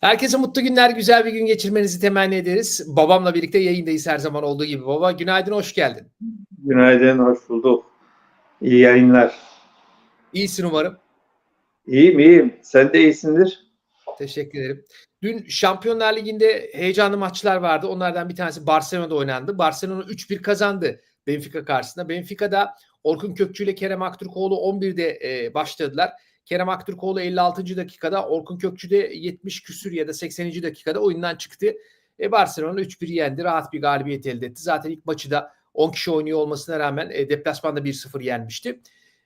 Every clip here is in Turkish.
Herkese mutlu günler, güzel bir gün geçirmenizi temenni ederiz. Babamla birlikte yayındayız her zaman olduğu gibi. Baba günaydın, hoş geldin. Günaydın, hoş bulduk. İyi yayınlar. İyisin umarım. İyiyim, iyiyim. Sen de iyisindir. Teşekkür ederim. Dün Şampiyonlar Ligi'nde heyecanlı maçlar vardı. Onlardan bir tanesi Barcelona'da oynandı. Barcelona 3-1 kazandı Benfica karşısında. Benfica'da Orkun Kökçü ile Kerem Aktürkoğlu 11'de e, başladılar. Kerem Aktürkoğlu 56. dakikada, Orkun Kökçü de 70 küsür ya da 80. dakikada oyundan çıktı. E, Barcelona 3-1 yendi. Rahat bir galibiyet elde etti. Zaten ilk maçı da 10 kişi oynuyor olmasına rağmen e, deplasmanda 1-0 yenmişti.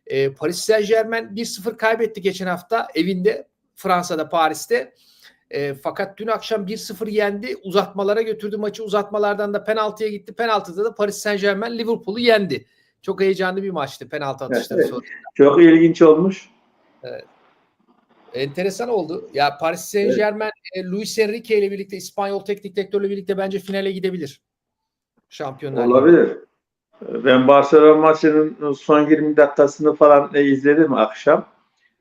E, Paris Saint Germain 1-0 kaybetti geçen hafta evinde Fransa'da Paris'te. E, fakat dün akşam 1-0 yendi. Uzatmalara götürdü maçı. Uzatmalardan da penaltıya gitti. Penaltıda da Paris Saint Germain Liverpool'u yendi. Çok heyecanlı bir maçtı penaltı atışları Evet. sonra. Çok ilginç olmuş. Enteresan oldu. Ya Paris Saint Germain e, Luis Enrique ile birlikte İspanyol teknik direktörle birlikte bence finale gidebilir. Şampiyonlar. Olabilir. Ben Barcelona maçının son 20 dakikasını falan e, izledim akşam.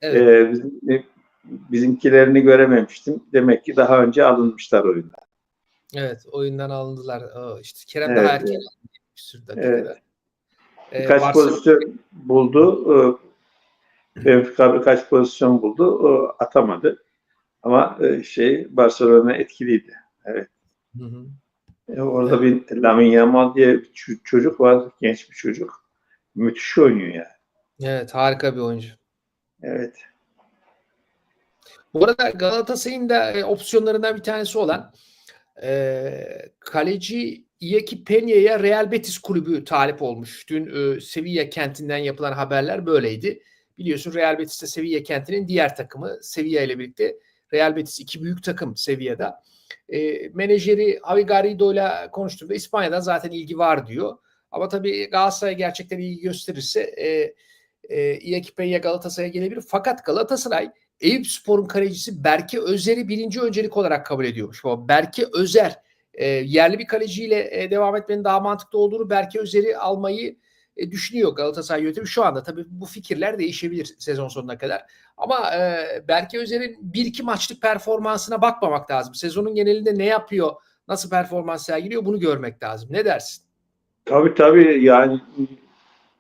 Evet. Ee, bizim, e, bizimkilerini görememiştim. Demek ki daha önce alınmışlar oyunda. Evet, oyundan alındılar. Aa, işte Kerem Evet, daha erken evet. Bir sürü dakikada. Evet. Ee, Birkaç Barcelona- pozisyon buldu. Benfica birkaç pozisyon buldu. O atamadı. Ama e, şey Barcelona etkiliydi. Evet. Hı hı. E, Orada bir Lamine Yamal diye bir çocuk var. Genç bir çocuk. Müthiş oynuyor yani. Evet, harika bir oyuncu. Evet. Bu arada Galatasaray'ın da e, opsiyonlarından bir tanesi olan e, kaleci Iñaki Peña'ya Real Betis kulübü talip olmuş. Dün e, Sevilla kentinden yapılan haberler böyleydi. Biliyorsun Real Betis de Sevilla kentinin diğer takımı. Sevilla ile birlikte Real Betis iki büyük takım Sevilla'da. E, menajeri Javi Garrido ile konuştuğumda İspanya'dan zaten ilgi var diyor. Ama tabii Galatasaray gerçekten ilgi gösterirse e, e, Iñaki Peña Galatasaray'a gelebilir. Fakat Galatasaray Eyüp Spor'un kalecisi Berke Özer'i birinci öncelik olarak kabul ediyormuş. O Berke Özer e, yerli bir kaleciyle e, devam etmenin daha mantıklı olduğunu Berke Özer'i almayı e, düşünüyor Galatasaray yönetimi. Şu anda tabii bu fikirler değişebilir sezon sonuna kadar. Ama e, Berke Özer'in bir iki maçlık performansına bakmamak lazım. Sezonun genelinde ne yapıyor, nasıl performans sergiliyor bunu görmek lazım. Ne dersin? Tabii tabii yani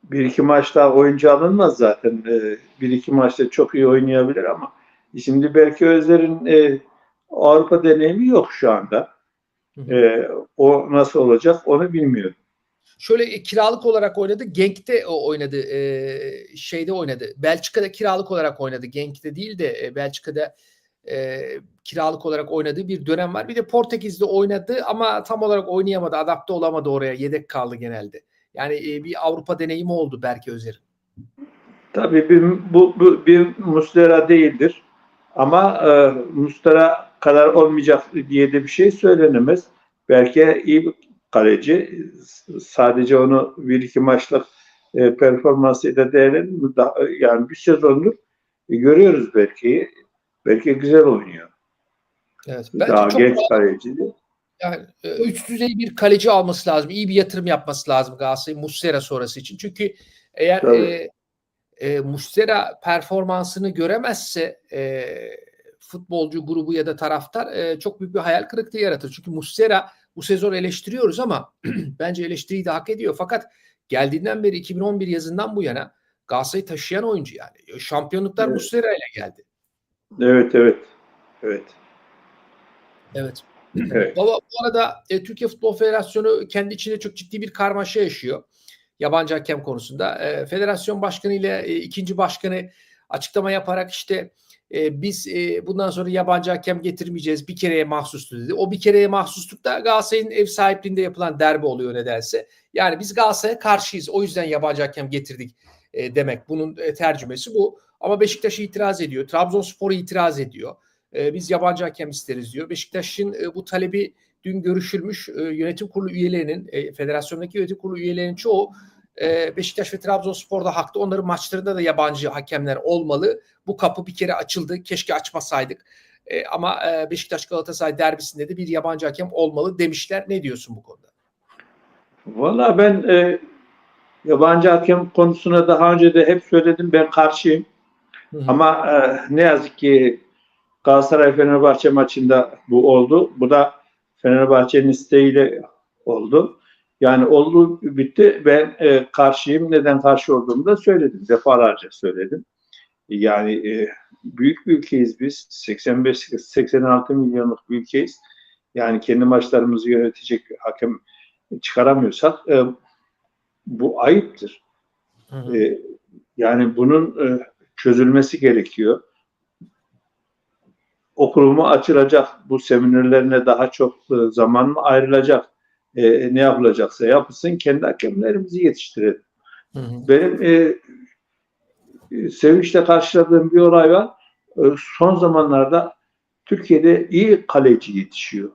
bir iki maçta oyuncu alınmaz zaten. Ee, bir iki maçta çok iyi oynayabilir ama şimdi belki Özler'in e, Avrupa deneyimi yok şu anda. Ee, o nasıl olacak onu bilmiyorum. Şöyle e, kiralık olarak oynadı. Genk'te o oynadı. E, şeyde oynadı. Belçika'da kiralık olarak oynadı. Genk'te değil de e, Belçika'da e, kiralık olarak oynadığı bir dönem var. Bir de Portekiz'de oynadı ama tam olarak oynayamadı. Adapte olamadı oraya. Yedek kaldı genelde. Yani e, bir Avrupa deneyimi oldu Berke Özer'in. Tabii bir, bu, bu bir Muslera değildir. Ama e, Muslera kadar olmayacak diye de bir şey söylenemez. Belki iyi kaleci. Sadece onu bir iki maçlık e, performansıyla değerlendirme. Daha- Yani bir sezondur görüyoruz belki. Belki güzel oynuyor. Evet. Bence Daha çok genç kaleci. yani e, üst düzey bir kaleci alması lazım. İyi bir yatırım yapması lazım Galatasaray Muslera sonrası için. Çünkü eğer Tabii. e, e, Muslera performansını göremezse e, futbolcu grubu ya da taraftar e, çok büyük bir hayal kırıklığı yaratır. Çünkü Muslera bu sezon eleştiriyoruz ama bence eleştiriyi de hak ediyor. Fakat geldiğinden beri 2011 yazından bu yana Galatasaray'ı taşıyan oyuncu yani. Şampiyonluklar Evet. Muslera ile geldi. Evet, evet. Evet. Evet. Evet. Baba bu arada e, Türkiye Futbol Federasyonu kendi içinde çok ciddi bir karmaşa yaşıyor. Yabancı hakem konusunda. E, federasyon başkanı ile e, ikinci başkanı açıklama yaparak işte e, biz e, bundan sonra yabancı hakem getirmeyeceğiz. Bir kereye mahsustu dedi. O bir kereye mahsusluk da Galatasaray'ın ev sahipliğinde yapılan derbi oluyor nedense. Yani biz Galatasaray'a karşıyız. O yüzden yabancı hakem getirdik e, demek. Bunun e, tercümesi bu. Ama Beşiktaş itiraz ediyor. Trabzonspor itiraz ediyor. E, biz yabancı hakem isteriz diyor. Beşiktaş'ın e, bu talebi dün görüşülmüş e, yönetim kurulu üyelerinin, e, federasyondaki yönetim kurulu üyelerinin çoğu e, Beşiktaş ve Trabzonspor'da haklı. Onların maçlarında da yabancı hakemler olmalı. Bu kapı bir kere açıldı. Keşke açmasaydık. E, ama e, Beşiktaş Galatasaray derbisinde de bir yabancı hakem olmalı demişler. Ne diyorsun bu konuda? Valla ben e, yabancı hakem konusuna daha önce de hep söyledim ben karşıyım. Hı hı. Ama e, ne yazık ki Galatasaray Fenerbahçe maçında bu oldu. Bu da Fenerbahçe'nin isteğiyle oldu. Yani oldu bitti. Ben e, karşıyım. Neden karşı olduğumu da söyledim. Defalarca söyledim. Yani e, büyük bir ülkeyiz biz. 85-86 milyonluk bir ülkeyiz. Yani kendi maçlarımızı yönetecek hakem çıkaramıyorsak e, bu ayıptır. Hı hı. E, yani bunun e, çözülmesi gerekiyor. Okulumu açılacak, bu seminerlerine daha çok e, zaman mı ayrılacak, E, ne yapılacaksa yapılsın, kendi hakemlerimizi yetiştirelim. Hı hı. Benim e, e, sevinçle karşıladığım bir olay var. E, son zamanlarda Türkiye'de iyi kaleci yetişiyor.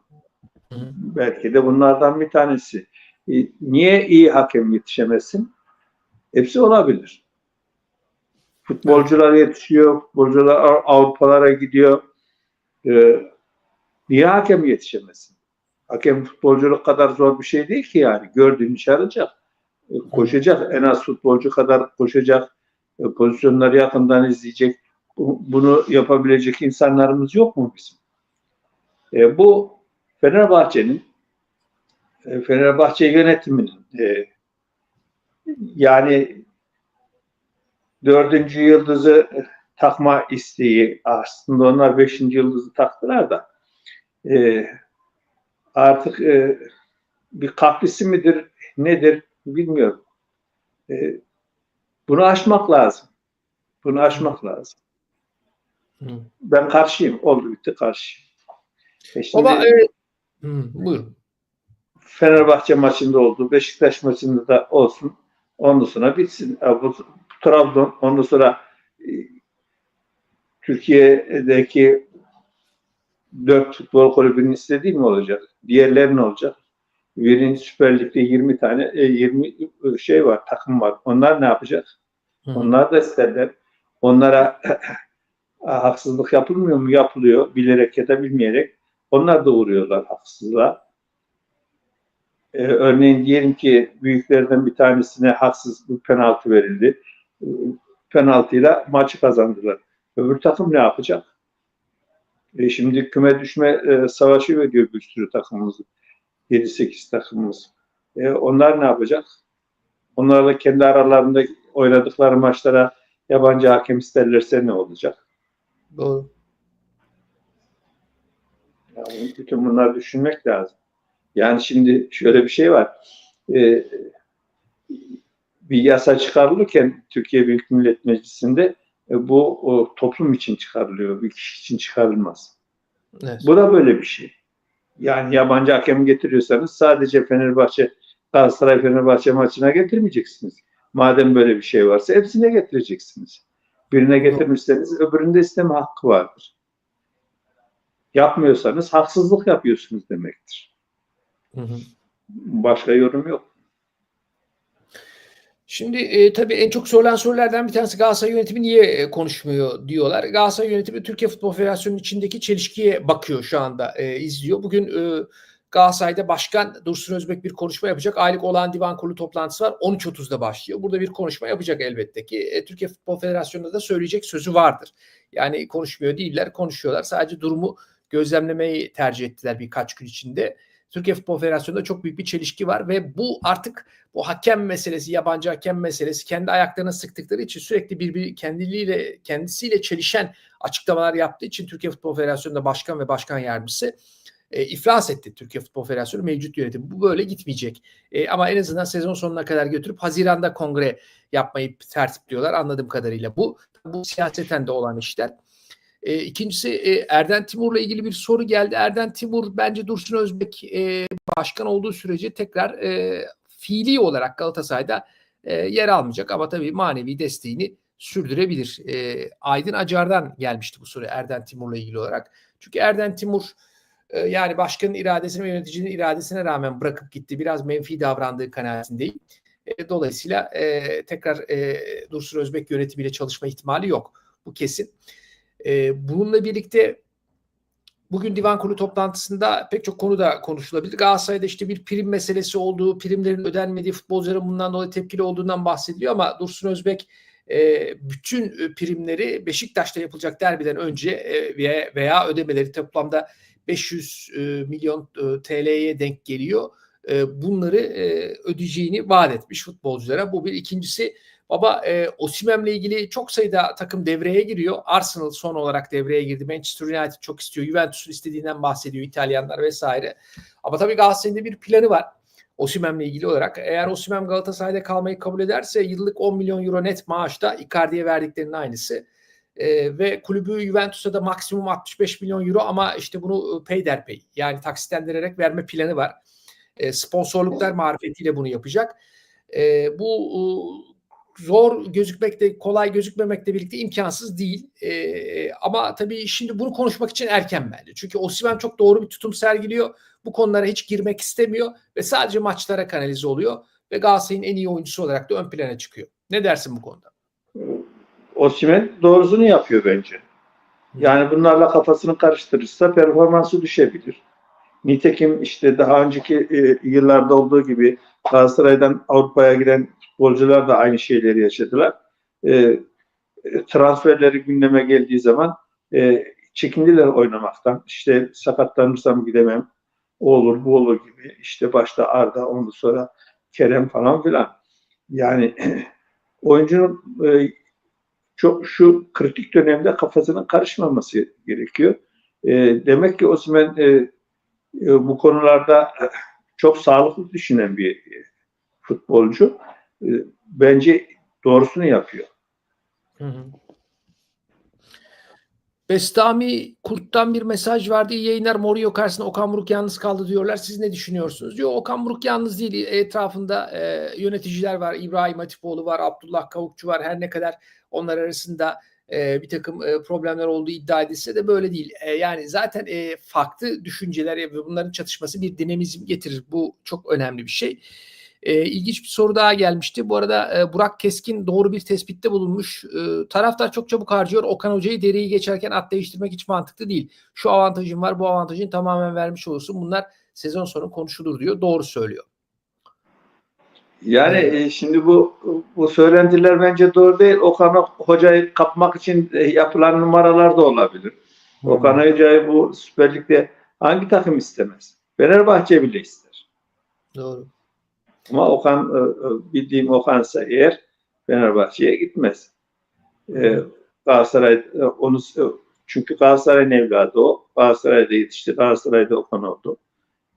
Hı hı. Belki de bunlardan bir tanesi. E, niye iyi hakem yetişemesin? Hepsi olabilir. Futbolcular yetişiyor, futbolcular Av- Avrupalara gidiyor. E, niye hakem yetişemesin? Hakem futbolculuk kadar zor bir şey değil ki yani. Gördüğünü çağıracak. E, Koşacak. En az futbolcu kadar koşacak. E, Pozisyonları yakından izleyecek. Bu- Bunu yapabilecek insanlarımız yok mu bizim? E, bu Fenerbahçe'nin e, Fenerbahçe yönetiminin e, yani dördüncü yıldızı takma isteği aslında onlar beşinci yıldızı taktılar da e, artık e, bir kaprisi midir nedir bilmiyorum. E, bunu aşmak lazım. Bunu aşmak lazım. Hı. Ben karşıyım. Oldu bitti karşıyım. E şimdi Ama e, hı, buyurun. Fenerbahçe maçında oldu. Beşiktaş maçında da olsun. Ondan sonra bitsin. E, Bu Trabzon ondan sonra e, Türkiye'deki dört futbol kulübünün istediği mi olacak? Diğerleri ne olacak? Birinci Süper Lig'de 20 tane e, 20 şey var, takım var. Onlar ne yapacak? Hı. Onlar da isterler. Onlara haksızlık yapılmıyor mu? Yapılıyor. Bilerek ya da bilmeyerek. Onlar da uğruyorlar haksızlığa. Ee, örneğin diyelim ki büyüklerden bir tanesine haksız bir penaltı verildi. Ee, Penaltıyla maçı kazandılar. Öbür takım ne yapacak? E şimdi küme düşme e, savaşı veriyor bir sürü takımımız. 7-8 takımımız. E, onlar ne yapacak? Onlar da kendi aralarında oynadıkları maçlara yabancı hakem isterlerse ne olacak? Doğru. Yani bütün bunları düşünmek lazım. Yani şimdi şöyle bir şey var. Ee, bir yasa çıkarılırken Türkiye Büyük Millet Meclisi'nde e, bu o, toplum için çıkarılıyor. Bir kişi için çıkarılmaz. Evet. Bu da böyle bir şey. Yani yabancı hakem getiriyorsanız sadece Fenerbahçe Galatasaray Fenerbahçe maçına getirmeyeceksiniz. Madem böyle bir şey varsa hepsine getireceksiniz. Birine getirmişseniz öbüründe isteme hakkı vardır. Yapmıyorsanız haksızlık yapıyorsunuz demektir. Hı hı. Başka yorum yok. Şimdi e, tabii en çok sorulan sorulardan bir tanesi Galatasaray yönetimi niye e, konuşmuyor diyorlar. Galatasaray yönetimi Türkiye Futbol Federasyonu'nun içindeki çelişkiye bakıyor şu anda e, izliyor. Bugün e, Galatasaray'da Başkan Dursun Özbek bir konuşma yapacak. Aylık olan divan kurulu toplantısı var. 13.30'da başlıyor. Burada bir konuşma yapacak elbette ki. E, Türkiye Futbol Federasyonu'nda da söyleyecek sözü vardır. Yani konuşmuyor değiller, konuşuyorlar. Sadece durumu gözlemlemeyi tercih ettiler birkaç gün içinde. Türkiye Futbol Federasyonu'nda çok büyük bir çelişki var ve bu artık bu hakem meselesi, yabancı hakem meselesi kendi ayaklarına sıktıkları için sürekli birbiri kendiliğiyle kendisiyle çelişen açıklamalar yaptığı için Türkiye Futbol Federasyonu'nda başkan ve başkan yardımcısı e, iflas etti Türkiye Futbol Federasyonu mevcut yönetim. Bu böyle gitmeyecek. E, ama en azından sezon sonuna kadar götürüp Haziran'da kongre yapmayı tertipliyorlar anladığım kadarıyla. Bu bu siyaseten de olan işler. E, ikincisi e, Erden Timur'la ilgili bir soru geldi. Erden Timur bence Dursun Özbek e, başkan olduğu sürece tekrar e, fiili olarak Galatasaray'da e, yer almayacak ama tabii manevi desteğini sürdürebilir. E, Aydın Acar'dan gelmişti bu soru Erden Timur'la ilgili olarak. Çünkü Erden Timur e, yani başkanın iradesine ve yöneticinin iradesine rağmen bırakıp gitti. Biraz menfi davrandığı kanaatindeyim. E, dolayısıyla e, tekrar e, Dursun Özbek yönetimiyle çalışma ihtimali yok. Bu kesin. E, bununla birlikte bugün divan kurulu toplantısında pek çok konu da konuşulabilir. Galatasaray'da işte bir prim meselesi olduğu, primlerin ödenmediği futbolcuların bundan dolayı tepkili olduğundan bahsediliyor ama Dursun Özbek e, bütün e, primleri Beşiktaş'ta yapılacak derbiden önce e, veya, ödemeleri toplamda 500 e, milyon e, TL'ye denk geliyor. E, bunları e, ödeyeceğini vaat etmiş futbolculara. Bu bir ikincisi Baba e, Osimhen'le ilgili çok sayıda takım devreye giriyor. Arsenal son olarak devreye girdi. Manchester United çok istiyor. Juventus'un istediğinden bahsediyor İtalyanlar vesaire. Ama tabii Galatasaray'ın bir planı var. Osimhen'le ilgili olarak. Eğer Osimhen Galatasaray'da kalmayı kabul ederse yıllık 10 milyon euro net maaşta Icardi'ye verdiklerinin aynısı. E, ve kulübü Juventus'a da maksimum 65 milyon euro ama işte bunu peyderpey yani taksitlendirerek verme planı var. E, sponsorluklar marifetiyle bunu yapacak. E, bu zor gözükmekte, kolay gözükmemekle birlikte imkansız değil. E, ama tabii şimdi bunu konuşmak için erken bence. Çünkü Osimhen çok doğru bir tutum sergiliyor. Bu konulara hiç girmek istemiyor ve sadece maçlara kanalize oluyor ve Galatasaray'ın en iyi oyuncusu olarak da ön plana çıkıyor. Ne dersin bu konuda? Osimhen doğrusunu yapıyor bence. Yani bunlarla kafasını karıştırırsa performansı düşebilir. Nitekim işte daha önceki e, yıllarda olduğu gibi Galatasaray'dan Avrupa'ya giden futbolcular da aynı şeyleri yaşadılar. E, transferleri gündeme geldiği zaman e, çekindiler oynamaktan. İşte sakatlanırsam gidemem. O olur bu olur gibi. İşte başta Arda ondan sonra Kerem falan filan. Yani oyuncunun e, çok şu kritik dönemde kafasının karışmaması gerekiyor. E, demek ki Osman e, e, bu konularda çok sağlıklı düşünen bir e, futbolcu. E, bence doğrusunu yapıyor. Hı hı. Bestami Kurt'tan bir mesaj verdi. İyi yayınlar Mourinho karşısında Okan Buruk yalnız kaldı diyorlar. Siz ne düşünüyorsunuz? Diyor Okan Buruk yalnız değil. Etrafında e, yöneticiler var. İbrahim Hatipoğlu var. Abdullah Kavukçu var. Her ne kadar onlar arasında e, bir takım e, problemler olduğu iddia edilse de böyle değil. E, yani zaten e, farklı düşünceler ve bunların çatışması bir dinamizm getirir. Bu çok önemli bir şey. E, ilginç bir soru daha gelmişti. Bu arada e, Burak Keskin doğru bir tespitte bulunmuş. E, taraftar çok çabuk harcıyor. Okan Hoca'yı deriyi geçerken at değiştirmek hiç mantıklı değil. Şu avantajın var, bu avantajın tamamen vermiş olursun. Bunlar sezon sonu konuşulur diyor. Doğru söylüyor. Yani e, şimdi bu bu söylentiler bence doğru değil. Okan Hoca'yı kapmak için e, yapılan numaralar da olabilir. Hmm. Okan Hoca'yı bu Süper Lig'de hangi takım istemez? Fenerbahçe bile ister. Doğru. Ama Okan e, bildiğim Okan'sa eğer Fenerbahçe'ye gitmez. Ee, Galatasaray onu çünkü Galatasaray'ın evladı o. Galatasaray'da yetişti. Galatasaray'da Okan oldu.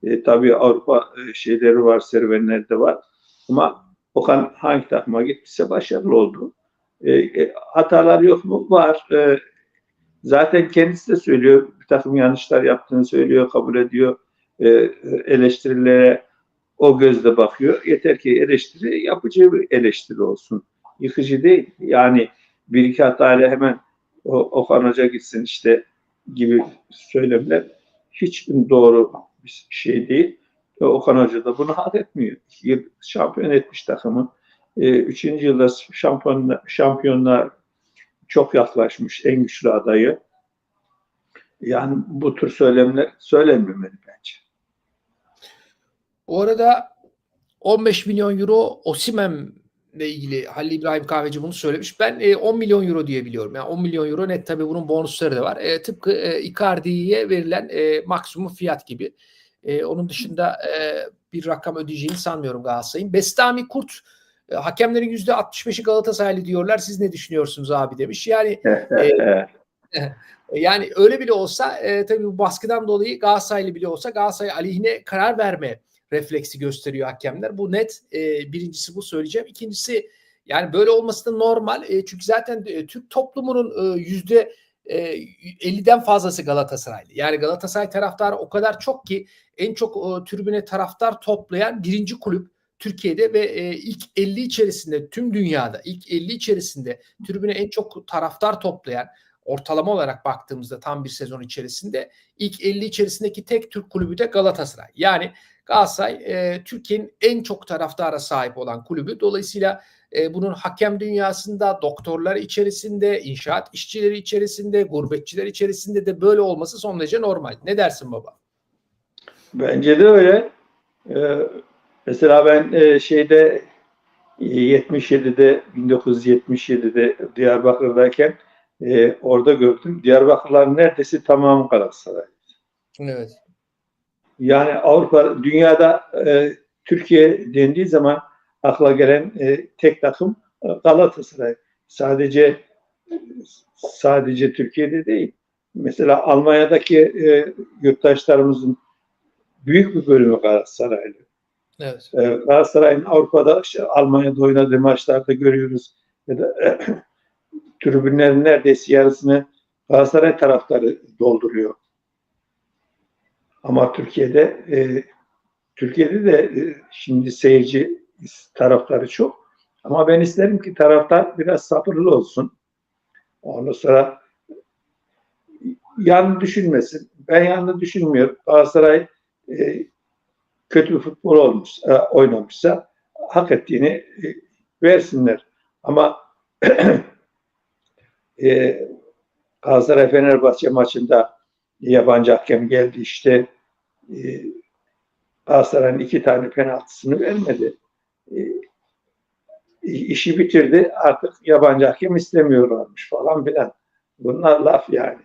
E, tabii Avrupa şeyleri var, serüvenleri de var. Ama Okan hangi takıma gitmişse başarılı oldu. E, e, hatalar yok mu? Var. E, zaten kendisi de söylüyor. Bir takım yanlışlar yaptığını söylüyor, kabul ediyor. E, eleştirilere o gözle bakıyor. Yeter ki eleştiri yapıcı bir eleştiri olsun. Yıkıcı değil. Yani bir iki hatayla hemen o, Okan Hoca gitsin işte gibi söylemler hiç doğru bir şey değil. Ve Okan Hoca da bunu hak etmiyor. İki yıl şampiyon etmiş takımı. E, üçüncü yılda şampiyonla, şampiyonlar çok yaklaşmış en güçlü adayı. Yani bu tür söylemler söylenmemeli bence. Bu arada 15 milyon euro Osimhen ile ilgili Halil İbrahim Kahveci bunu söylemiş. Ben e, 10 milyon euro diye biliyorum. Yani 10 milyon euro net tabii bunun bonusları da var. E, tıpkı e, Icardi'ye verilen e, maksimum fiyat gibi. E, onun dışında e, bir rakam ödeyeceğini sanmıyorum Galatasaray'ın. Bestami Kurt e, hakemlerin %65'i Galatasaraylı diyorlar. Siz ne düşünüyorsunuz abi demiş. Yani e, yani öyle bile olsa e, tabii bu baskıdan dolayı Galatasaraylı bile olsa Galatasaray aleyhine karar verme refleksi gösteriyor hakemler. Bu net. E, birincisi bu söyleyeceğim. İkincisi yani böyle olması da normal. E, çünkü zaten e, Türk toplumunun e, yüzde 50'den fazlası Galatasaraylı. Yani Galatasaray taraftarı o kadar çok ki en çok e, tribüne taraftar toplayan birinci kulüp Türkiye'de ve e, ilk 50 içerisinde tüm dünyada ilk 50 içerisinde tribüne en çok taraftar toplayan ortalama olarak baktığımızda tam bir sezon içerisinde ilk 50 içerisindeki tek Türk kulübü de Galatasaray. Yani Galatasaray e, Türkiye'nin en çok taraftara sahip olan kulübü. Dolayısıyla e, bunun hakem dünyasında, doktorlar içerisinde, inşaat işçileri içerisinde, gurbetçiler içerisinde de böyle olması son derece normal. Ne dersin baba? Bence de öyle. Ee, mesela ben e, şeyde 77'de 1977'de Diyarbakır'dayken e, orada gördüm. Diyarbakırlar neredeyse tamamı Galatasaray. Evet. Yani Avrupa, dünyada e, Türkiye dendiği zaman akla gelen e, tek takım e, Galatasaray. Sadece sadece Türkiye'de değil. Mesela Almanya'daki e, yurttaşlarımızın büyük bir bölümü Galatasaraylı. Evet. E, Galatasaray'ın Avrupa'da, işte Almanya'da oynadığı maçlarda görüyoruz. Ya da e, tribünlerin neredeyse yarısını Galatasaray taraftarı dolduruyor. Ama Türkiye'de e, Türkiye'de de e, şimdi seyirci taraftarı çok. Ama ben isterim ki taraftar biraz sabırlı olsun. Ondan sonra yan düşünmesin. Ben yanlış düşünmüyorum. Galatasaray e, kötü bir futbol olmuş, e, oynamışsa hak ettiğini e, versinler. Ama e, Galatasaray Fenerbahçe maçında yabancı hakem geldi işte e, Galatasaray'ın iki tane penaltısını vermedi. E, işi bitirdi. Artık yabancı hakem istemiyorlarmış falan filan. Bunlar laf yani.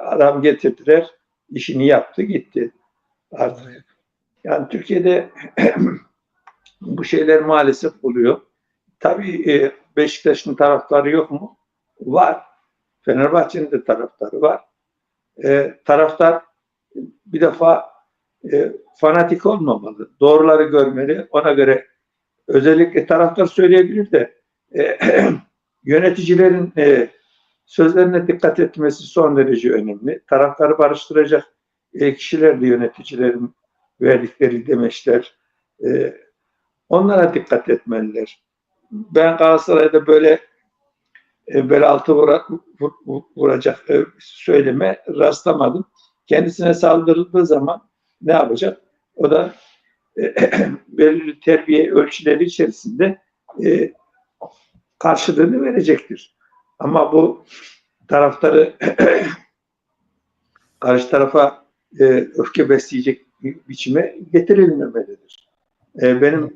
Adam getirdiler, işini yaptı, gitti. Artık yani Türkiye'de bu şeyler maalesef oluyor. Tabii e, Beşiktaş'ın taraftarı yok mu? Var. Fenerbahçe'nin de taraftarı var. E, taraftar bir defa e, fanatik olmamalı. Doğruları görmeli. Ona göre özellikle taraftar söyleyebilir de e, yöneticilerin e, sözlerine dikkat etmesi son derece önemli. Taraftarı barıştıracak e, kişiler de yöneticilerin verdikleri demeçler. E, onlara dikkat etmeliler. Ben Galatasaray'da böyle e, bel altı vura, vur, vuracak e, söyleme rastlamadım. Kendisine saldırıldığı zaman ne yapacak? O da belirli terbiye ölçüleri içerisinde e, karşılığını verecektir. Ama bu taraftarı karşı tarafa e, öfke besleyecek biçime getirilmemelidir. E, benim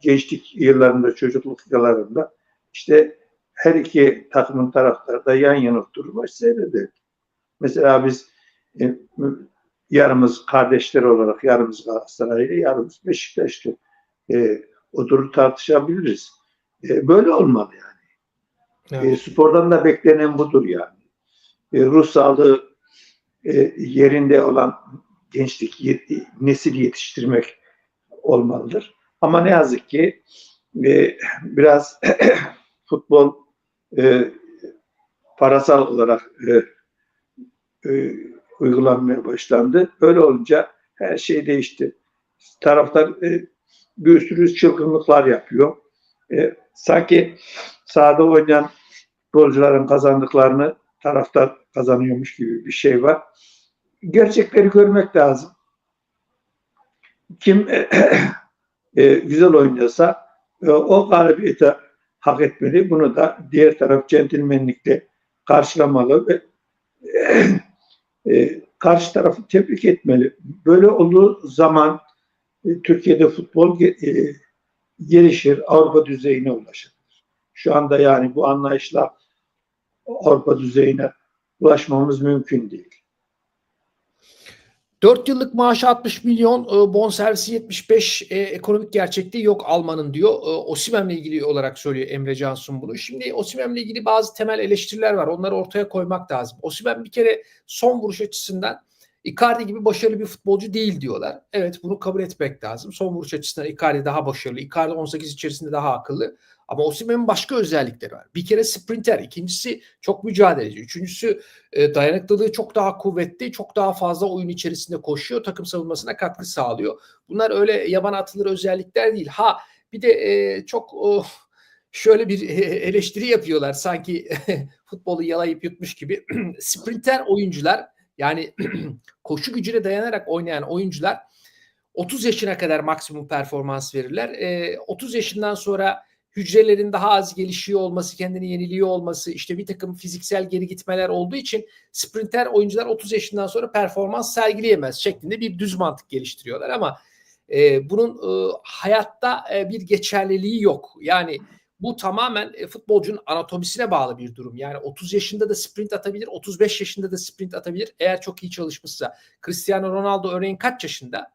gençlik yıllarında, çocukluk yıllarında işte her iki takımın taraftarı da yan yana oturur maç. Mesela biz e, yarımız kardeşler olarak yarımız Galatasaraylı, yarımız Beşiktaşlı. E, oturup tartışabiliriz. E, böyle olmalı yani. Evet. E, spordan da beklenen budur yani. E, ruh sağlığı e, yerinde olan gençlik, yet, nesil yetiştirmek olmalıdır. Ama ne yazık ki e, biraz futbol e, parasal olarak e, e, uygulanmaya başlandı. Öyle olunca her şey değişti. Taraftar e, bir sürü çılgınlıklar yapıyor. E, sanki sahada oynayan futbolcuların kazandıklarını taraftar kazanıyormuş gibi bir şey var. Gerçekleri görmek lazım. Kim e, e, güzel oynuyorsa e, o galibiyete hak etmeli. Bunu da diğer taraf centilmenlikle karşılamalı ve e, karşı tarafı tebrik etmeli. Böyle olduğu zaman e, Türkiye'de futbol e, gelişir, Avrupa düzeyine ulaşır. Şu anda yani bu anlayışla Avrupa düzeyine ulaşmamız mümkün değil. 4 yıllık maaşı 60 milyon, e, bonservisi 75, e, ekonomik gerçekliği yok Alman'ın diyor. E, Osimhen'le ilgili olarak söylüyor Emre Cansun bunu. Şimdi Osimhen'le ilgili bazı temel eleştiriler var. Onları ortaya koymak lazım. Osimhen bir kere son vuruş açısından Icardi gibi başarılı bir futbolcu değil diyorlar. Evet bunu kabul etmek lazım. Son vuruş açısından Icardi daha başarılı. Icardi 18 içerisinde daha akıllı. Ama Osimhen'in başka özellikleri var. Bir kere sprinter, ikincisi çok mücadeleci, üçüncüsü e, dayanıklılığı çok daha kuvvetli, çok daha fazla oyun içerisinde koşuyor, takım savunmasına katkı sağlıyor. Bunlar öyle yaban atılır özellikler değil. Ha bir de e, çok oh, şöyle bir eleştiri yapıyorlar sanki futbolu yalayıp yutmuş gibi. sprinter oyuncular yani koşu gücüne dayanarak oynayan oyuncular 30 yaşına kadar maksimum performans verirler. E, 30 yaşından sonra hücrelerin daha az gelişiyor olması, kendini yeniliyor olması, işte bir takım fiziksel geri gitmeler olduğu için sprinter oyuncular 30 yaşından sonra performans sergileyemez şeklinde bir düz mantık geliştiriyorlar ama e, bunun e, hayatta e, bir geçerliliği yok. Yani bu tamamen e, futbolcunun anatomisine bağlı bir durum. Yani 30 yaşında da sprint atabilir, 35 yaşında da sprint atabilir eğer çok iyi çalışmışsa. Cristiano Ronaldo örneğin kaç yaşında?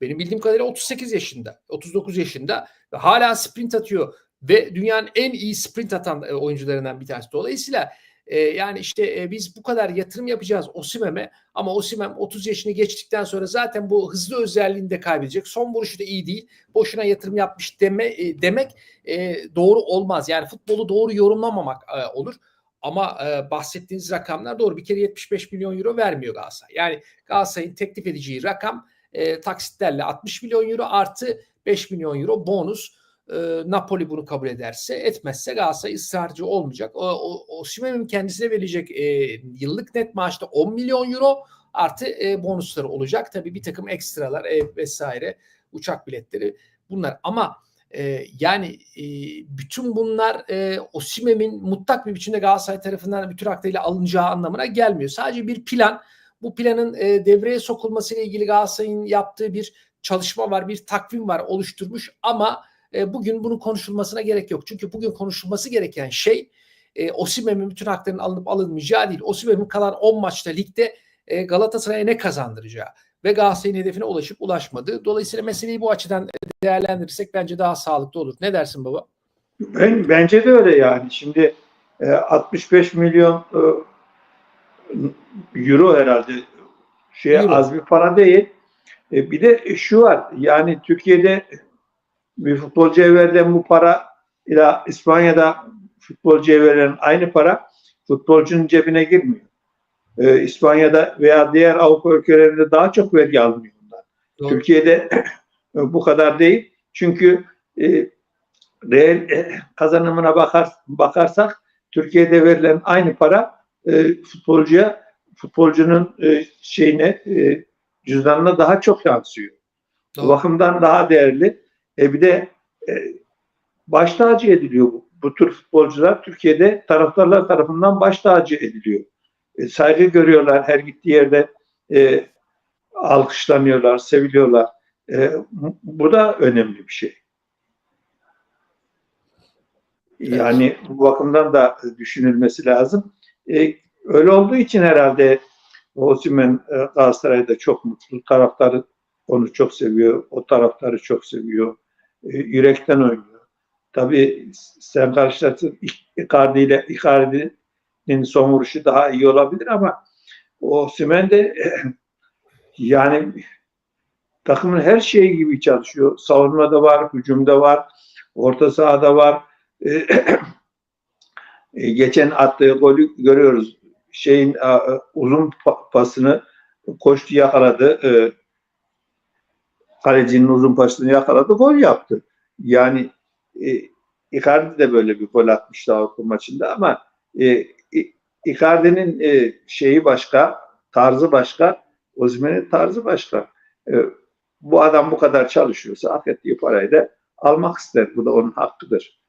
Benim bildiğim kadarıyla 38 yaşında, 39 yaşında ve hala sprint atıyor ve dünyanın en iyi sprint atan e, oyuncularından bir tanesi. Dolayısıyla e, yani işte e, biz bu kadar yatırım yapacağız Osimhen'e ama Osimhen 30 yaşını geçtikten sonra zaten bu hızlı özelliğini de kaybedecek. Son vuruşu da iyi değil. Boşuna yatırım yapmış deme e, demek e, doğru olmaz. Yani futbolu doğru yorumlamamak e, olur. Ama e, bahsettiğiniz rakamlar doğru. Bir kere 75 milyon euro vermiyor Galatasaray. Yani Galatasaray'ın teklif edeceği rakam e, taksitlerle 60 milyon euro artı 5 milyon euro bonus. E, Napoli bunu kabul ederse etmezse Galatasaray ısrarcı olmayacak. O, o, Osimhen'in kendisine verilecek e, yıllık net maaşta 10 milyon euro artı e, bonusları olacak. Tabii bir takım ekstralar ev vesaire uçak biletleri bunlar ama e, yani e, bütün bunlar e, Osimhen'in mutlak bir biçimde Galatasaray tarafından bütün aklıyla alınacağı anlamına gelmiyor. Sadece bir plan bu planın e, devreye sokulmasıyla ilgili Galatasaray'ın yaptığı bir çalışma var, bir takvim var oluşturmuş ama e, bugün bunun konuşulmasına gerek yok. Çünkü bugün konuşulması gereken şey e, Osimhen'in bütün haklarının alınıp alınmayacağı değil. Osimhen'in kalan 10 maçta ligde e, Galatasaray'a ne kazandıracağı ve Galatasaray'ın hedefine ulaşıp ulaşmadığı. Dolayısıyla meseleyi bu açıdan değerlendirirsek bence daha sağlıklı olur. Ne dersin baba? Ben, bence de öyle yani. Şimdi e, 65 milyon e, euro herhalde şey az bir para değil. E, bir de şu var. Yani Türkiye'de bir futbolcuya verilen bu para ile İspanya'da futbolcuya verilen aynı para futbolcunun cebine girmiyor. E, İspanya'da veya diğer Avrupa ülkelerinde daha çok vergi alınıyor bunlar. Doğru. Türkiye'de bu kadar değil. Çünkü e, reel e, kazanımına bakar, bakarsak Türkiye'de verilen aynı para e, futbolcuya futbolcunun e, şeyine e, cüzdanına daha çok yansıyor. Bu Doğru. bakımdan daha değerli. E, bir de e, baş tacı ediliyor bu. Bu tür futbolcular Türkiye'de taraftarlar tarafından baş tacı ediliyor. E, saygı görüyorlar her gittiği yerde e, alkışlanıyorlar, seviliyorlar. E, bu da önemli bir şey. Yani bu bakımdan da düşünülmesi lazım. E, öyle olduğu için herhalde Osimhen e, Galatasaray'da çok mutlu. Taraftarı onu çok seviyor. O taraftarı çok seviyor. E, yürekten oynuyor. Tabii sen karşılaştın Icardi ile Icardi'nin son vuruşu daha iyi olabilir ama Osimhen de yani takımın her şeyi gibi çalışıyor. Savunmada var, hücumda var, orta sahada var. E, geçen attığı golü görüyoruz. Şeyin a, uzun pa- pasını koştu yakaladı. Kalecinin uzun pasını yakaladı. Gol yaptı. Yani e, Icardi de böyle bir gol atmıştı Avrupa maçında ama e, Icardi'nin e, şeyi başka, tarzı başka, Osimhen'in tarzı başka. E, bu adam bu kadar çalışıyorsa hak ettiği parayı da almak ister. Bu da onun hakkıdır.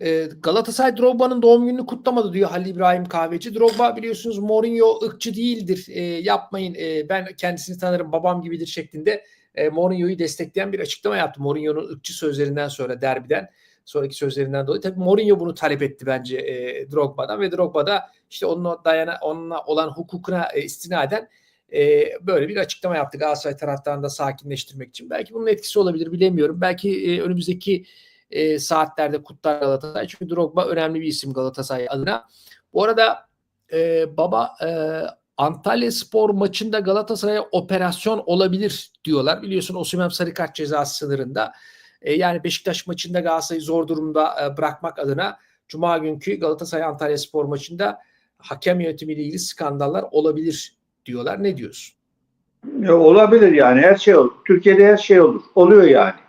E, Galatasaray Drogba'nın doğum gününü kutlamadı diyor Halil İbrahim Kahveci. Drogba biliyorsunuz Mourinho ırkçı değildir. E, yapmayın e, ben kendisini tanırım babam gibidir şeklinde e, Mourinho'yu destekleyen bir açıklama yaptı. Mourinho'nun ırkçı sözlerinden sonra derbiden sonraki sözlerinden dolayı. Tabii Mourinho bunu talep etti bence e, Drogba'dan ve Drogba da işte onunla dayana onunla olan hukukuna e, istinaden e, böyle bir açıklama yaptı Galatasaray taraftarını da sakinleştirmek için. Belki bunun etkisi olabilir bilemiyorum. Belki e, önümüzdeki e, saatlerde kutlar Galatasaray. Çünkü Drogba önemli bir isim Galatasaray adına. Bu arada e, baba e, Antalya Spor maçında Galatasaray'a operasyon olabilir diyorlar. Biliyorsun Osimhen sarı kart cezası sınırında. E, yani Beşiktaş maçında Galatasaray'ı zor durumda e, bırakmak adına Cuma günkü Galatasaray Antalya Spor maçında hakem yönetimiyle ilgili skandallar olabilir diyorlar. Ne diyorsun? E, olabilir yani her şey olur. Türkiye'de her şey olur. Oluyor yani.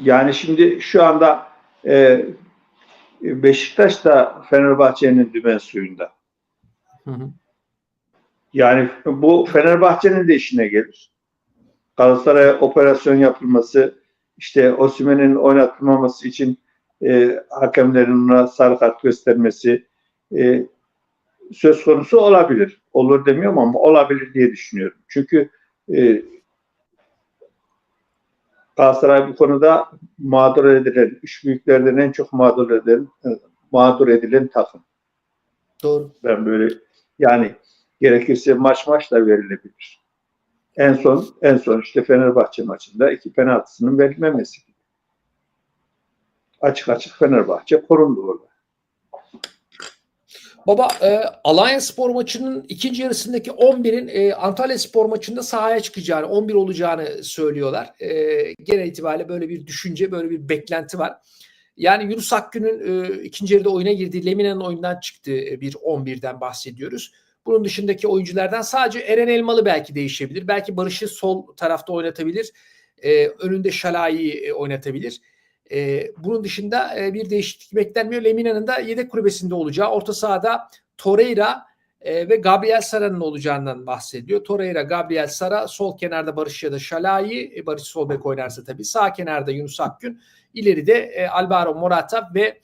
Yani şimdi şu anda e, Beşiktaş da Fenerbahçe'nin dümen suyunda. Hı hı. Yani bu Fenerbahçe'nin de işine gelir. Galatasaray'a operasyon yapılması, işte Osimhen'in oynatılmaması için e, hakemlerin ona sarı kart göstermesi e, söz konusu olabilir. Olur demiyorum ama olabilir diye düşünüyorum. Çünkü e, Galatasaray bu konuda mağdur edilen, üç büyüklerden en çok mağdur edilen, mağdur edilen takım. Doğru. Ben böyle yani gerekirse maç maç da verilebilir. En son en son işte Fenerbahçe maçında iki penaltısının verilmemesi. Açık açık Fenerbahçe korundu orada. Baba e, Alanya Spor maçının ikinci yarısındaki 11'in e, Antalya Spor maçında sahaya çıkacağını, 11 olacağını söylüyorlar. E, genel itibariyle böyle bir düşünce, böyle bir beklenti var. Yani Yunus Akgün'ün e, ikinci yarıda oyuna girdiği Lemina'nın oyundan çıktığı e, bir 11'den bahsediyoruz. Bunun dışındaki oyunculardan sadece Eren Elmalı belki değişebilir. Belki Barış'ı sol tarafta oynatabilir. E, önünde Şalay'ı e, oynatabilir. E, bunun dışında e, bir değişiklik beklenmiyor. Lemina'nın da yedek kulübesinde olacağı, orta sahada Torreira e, ve Gabriel Sara'nın olacağından bahsediyor. Torreira, Gabriel Sara, sol kenarda Barış ya da Şalai, e, Barış sol bek oynarsa tabii. Sağ kenarda Yunus Akgün, ileride e, Alvaro Morata ve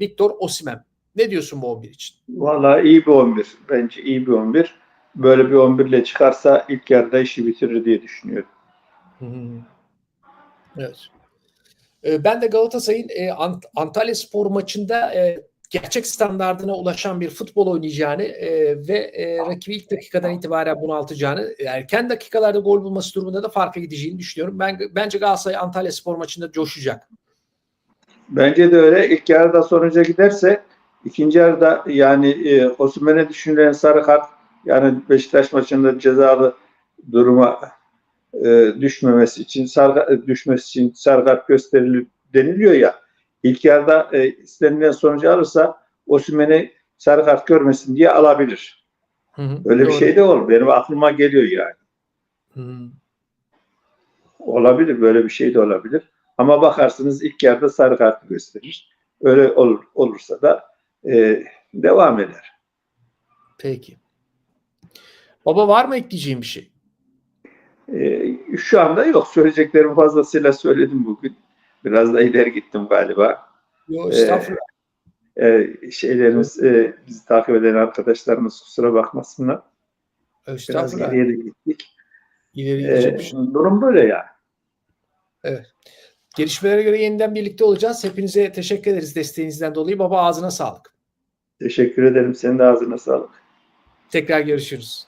Victor Osimhen. Ne diyorsun bu 11 için? Vallahi iyi bir 11. Bence iyi bir 11. Böyle bir 11 ile çıkarsa ilk yarıda işi bitirir diye düşünüyorum. Evet. E, Ben de Galatasaray'ın e, Ant- Antalya Spor maçında e, gerçek standardına ulaşan bir futbol oynayacağını e, ve rakibi ilk dakikadan itibaren bunaltacağını, erken dakikalarda gol bulması durumunda da farka gideceğini düşünüyorum. Ben bence Galatasaray Antalya Spor maçında coşacak. Bence de öyle. İlk yarıda sonuca giderse ikinci yarıda yani e, Osimhen'e düşünülen sarı kart yani Beşiktaş maçında cezalı duruma e, düşmemesi için sarı, e, düşmesi için sarı kart gösterilir deniliyor ya. İlk yarıda e, istenilen sonucu alırsa Osimhen'e sarı kart görmesin diye alabilir. Hı hı. Öyle bir Doğru. şey de olur. Benim aklıma geliyor yani. Hı. Olabilir. Böyle bir şey de olabilir. Ama bakarsınız ilk yarıda sarı kartı gösterir. Öyle olur, olursa da e, devam eder. Peki. Baba var mı ekleyeceğim bir şey? E, şu anda yok. Söyleyeceklerimi fazlasıyla söyledim bugün. Biraz da ileri gittim galiba. Yok estağfurullah. E, şeylerimiz, e, bizi takip eden arkadaşlarımız kusura bakmasınlar. Biraz geriye de gittik. İleri E, durum böyle yani. Gelişmelere göre yeniden birlikte olacağız. Hepinize teşekkür ederiz desteğinizden dolayı. Baba ağzına sağlık. Teşekkür ederim. Senin de ağzına sağlık. Tekrar görüşürüz.